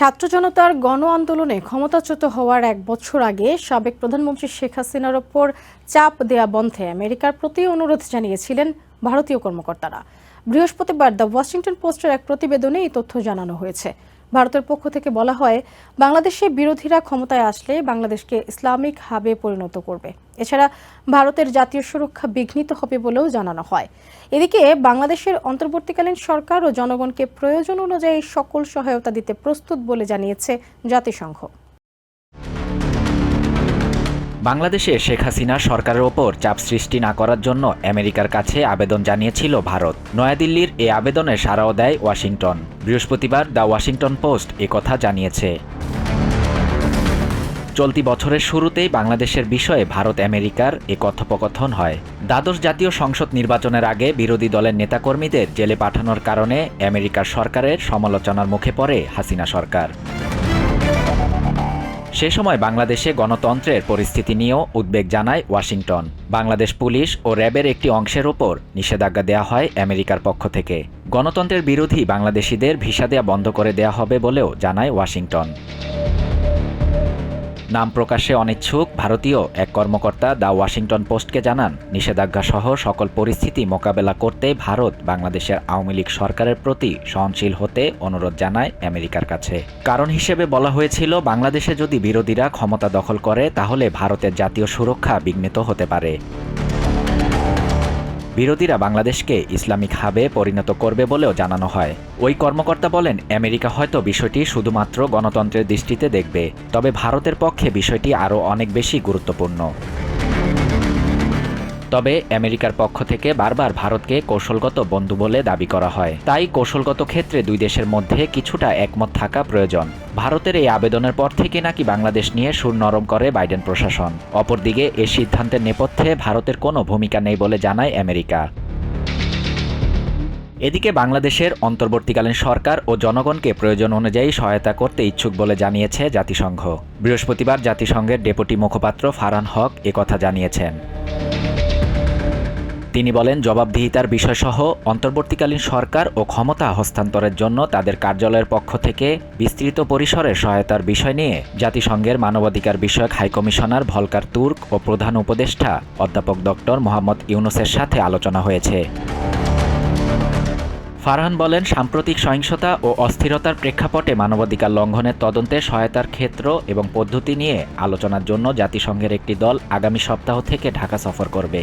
ছাত্র জনতার গণ আন্দোলনে ক্ষমতাচ্যুত হওয়ার এক বছর আগে সাবেক প্রধানমন্ত্রী শেখ হাসিনার ওপর চাপ দেয়া বন্ধে আমেরিকার প্রতি অনুরোধ জানিয়েছিলেন ভারতীয় কর্মকর্তারা। বৃহস্পতিবার দ্য ওয়াশিংটন পোস্টের এক প্রতিবেদনে এই তথ্য জানানো হয়েছে। ভারতের পক্ষ থেকে বলা হয়, বাংলাদেশে বিরোধীরা ক্ষমতায় আসলে বাংলাদেশকে ইসলামিক হাবে পরিণত করবে। এছাড়া ভারতের জাতীয় সুরক্ষা বিঘ্নিত হবে বলেও জানানো হয়। এদিকে বাংলাদেশের অন্তর্বর্তীকালীন সরকার ও জনগণকে প্রয়োজন অনুযায়ী সকল সহায়তা দিতে প্রস্তুত বলে জানিয়েছে জাতিসংঘ। বাংলাদেশে শেখ হাসিনা সরকারের ওপর চাপ সৃষ্টি না করার জন্য আমেরিকার কাছে আবেদন জানিয়েছিল ভারত। নয়াদিল্লির এ আবেদনে সাড়াও দেয় ওয়াশিংটন। বৃহস্পতিবার দ্য ওয়াশিংটন পোস্ট কথা জানিয়েছে। চলতি বছরের শুরুতেই বাংলাদেশের বিষয়ে ভারত আমেরিকার এ কথোপকথন হয়। দ্বাদশ জাতীয় সংসদ নির্বাচনের আগে বিরোধী দলের নেতাকর্মীদের জেলে পাঠানোর কারণে আমেরিকার সরকারের সমালোচনার মুখে পড়ে হাসিনা সরকার। সে সময় বাংলাদেশে গণতন্ত্রের পরিস্থিতি নিয়েও উদ্বেগ জানায় ওয়াশিংটন। বাংলাদেশ পুলিশ ও র্যাবের একটি অংশের ওপর নিষেধাজ্ঞা দেওয়া হয় আমেরিকার পক্ষ থেকে। গণতন্ত্রের বিরোধী বাংলাদেশিদের ভিসা দেওয়া বন্ধ করে দেওয়া হবে বলেও জানায় ওয়াশিংটন। নাম প্রকাশে অনিচ্ছুক ভারতীয় এক কর্মকর্তা দ্য ওয়াশিংটন পোস্টকে জানান, নিষেধাজ্ঞাসহ সকল পরিস্থিতি মোকাবেলা করতে ভারত বাংলাদেশের আওয়ামী লীগ সরকারের প্রতি সহনশীল হতে অনুরোধ জানায় আমেরিকার কাছে। কারণ হিসেবে বলা হয়েছিল, বাংলাদেশে যদি বিরোধীরা ক্ষমতা দখল করে, তাহলে ভারতের জাতীয় সুরক্ষা বিঘ্নিত হতে পারে। বিরোধীরা বাংলাদেশকে ইসলামিক হাবে পরিণত করবে বলেও জানানো হয়। ওই কর্মকর্তা বলেন, আমেরিকা হয়তো বিষয়টি শুধুমাত্র গণতন্ত্রের দৃষ্টিতে দেখবে, তবে ভারতের পক্ষে বিষয়টি আরও অনেক বেশি গুরুত্বপূর্ণ। তবে আমেরিকার পক্ষ থেকে বারবার ভারতকে কৌশলগত বন্ধু বলে দাবি করা হয়। তাই কৌশলগত ক্ষেত্রে দুই দেশের মধ্যে কিছুটা একমত থাকা প্রয়োজন। ভারতের এই আবেদনের পর থেকে নাকি বাংলাদেশ নিয়ে সুর নরম করে বাইডেন প্রশাসন। অপরদিকে, এ সিদ্ধান্তের নেপথ্যে ভারতের কোনো ভূমিকা নেই বলে জানায় আমেরিকা। এদিকে বাংলাদেশের অন্তর্বর্তীকালীন সরকার ও জনগণকে প্রয়োজন অনুযায়ী সহায়তা করতে ইচ্ছুক বলে জানিয়েছে জাতিসংঘ। বৃহস্পতিবার জাতিসংঘের ডেপুটি মুখপাত্র ফারহান হক একথা জানিয়েছেন। তিনি বলেন, জবাবদিহিতার বিষয়সহ অন্তর্বর্তীকালীন সরকার ও ক্ষমতা হস্তান্তরের জন্য তাদের কার্যালয়ের পক্ষ থেকে বিস্তৃত পরিসরে সহায়তার বিষয় নিয়ে জাতিসংঘের মানবাধিকার বিষয়ক হাইকমিশনার ভলকার তুর্ক ও প্রধান উপদেষ্টা অধ্যাপক ডক্টর মোহাম্মদ ইউনুসের সাথে আলোচনা হয়েছে। ফারহান বলেন, সাম্প্রতিক সহিংসতা ও অস্থিরতার প্রেক্ষাপটে মানবাধিকার লঙ্ঘনের তদন্তে সহায়তার ক্ষেত্র এবং পদ্ধতি নিয়ে আলোচনার জন্য জাতিসংঘের একটি দল আগামী সপ্তাহ থেকে ঢাকা সফর করবে।